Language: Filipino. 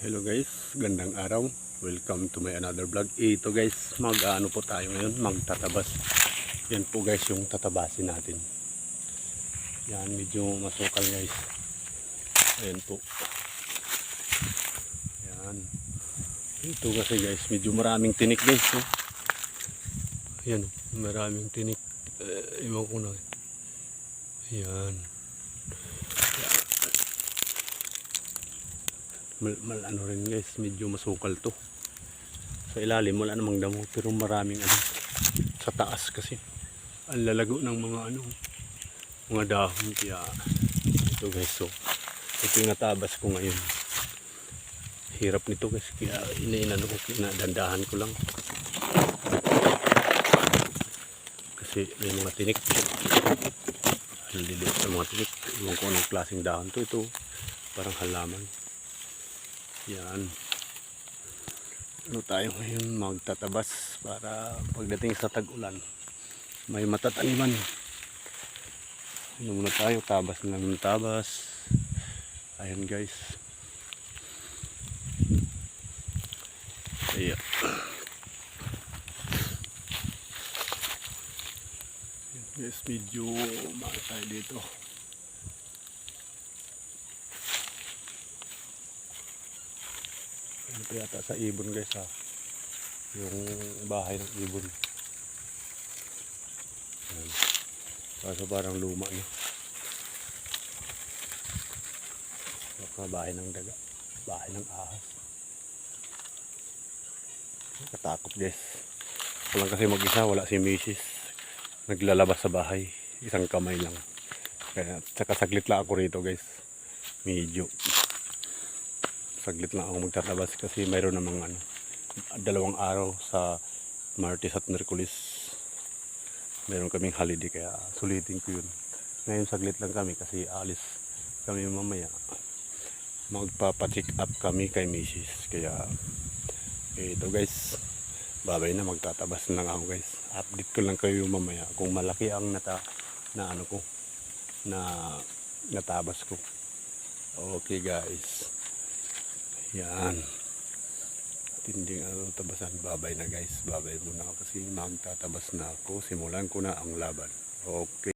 Hello guys, gandang araw. Welcome to my another vlog. Ito guys, mag ano po tayo ngayon, magtatabas. Yan po guys yung tatabasin natin. Yan, medyo masukal guys. Ayan po. Yan. Ito kasi guys, medyo maraming tinik guys. No? Yan, maraming tinik. Eh, iwan ko na. Yan. Mal, mal ano rin guys, medyo masukal to. Sa ilalim wala namang damo pero maraming ano sa taas kasi. Ang lalago ng mga ano mga dahon kaya ito guys so ito yung natabas ko ngayon. Hirap nito guys kaya inainano ko kinadandahan ko lang. Kasi may mga tinik. Ang liliit sa mga tinik. Iwan ko anong klaseng dahon to. Ito parang halaman. Yan. Ano tayo ngayon magtatabas para pagdating sa tag-ulan may matataniman. Ano muna tayo, tabas na ng tabas. Ayan guys. Ayan. Guys, medyo tayo dito. Ano pa yata sa ibon guys ha. Yung bahay ng ibon. Yan. Kaso parang luma na. Baka bahay ng daga. Bahay ng ahas. Katakot guys. Walang kasi mag-isa, wala si Mrs. Naglalabas sa bahay. Isang kamay lang. Kaya tsaka saglit lang ako rito guys. Medyo saglit lang ako magtatabas kasi mayroon namang ano, dalawang araw sa Martes at Merkulis. Meron kaming holiday kaya sulitin ko yun. Ngayon saglit lang kami kasi alis kami mamaya. Magpapacheck up kami kay Mrs. Kaya ito guys, babay na magtatabas na lang ako guys. Update ko lang kayo mamaya kung malaki ang nata na ano ko na natabas ko. Okay guys. Yan. Tinding ano, tabasan. Babay na guys. Babay muna ako kasi magtatabas na ako. Simulan ko na ang laban. Okay.